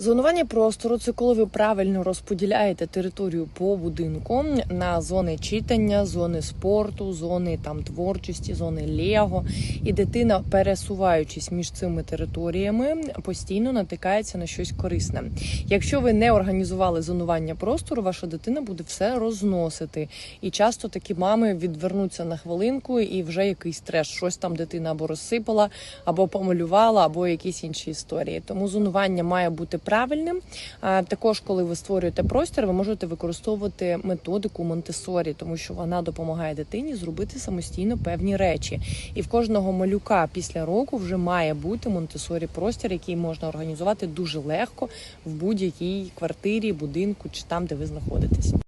Зонування простору це коли ви правильно розподіляєте територію по будинку на зони читання, зони спорту, зони там творчості, зони лего. І дитина, пересуваючись між цими територіями, постійно натикається на щось корисне. Якщо ви не організували зонування простору, ваша дитина буде все розносити. І часто такі мами відвернуться на хвилинку, і вже якийсь треш, щось там дитина або розсипала, або помалювала, або якісь інші історії. Тому зонування має бути правильним. Також, коли ви створюєте простір, ви можете використовувати методику Монтесорі, тому що вона допомагає дитині зробити самостійно певні речі. І в кожного малюка після року вже має бути Монтесорі простір, який можна організувати дуже легко в будь-якій квартирі, будинку чи там, де ви знаходитесь.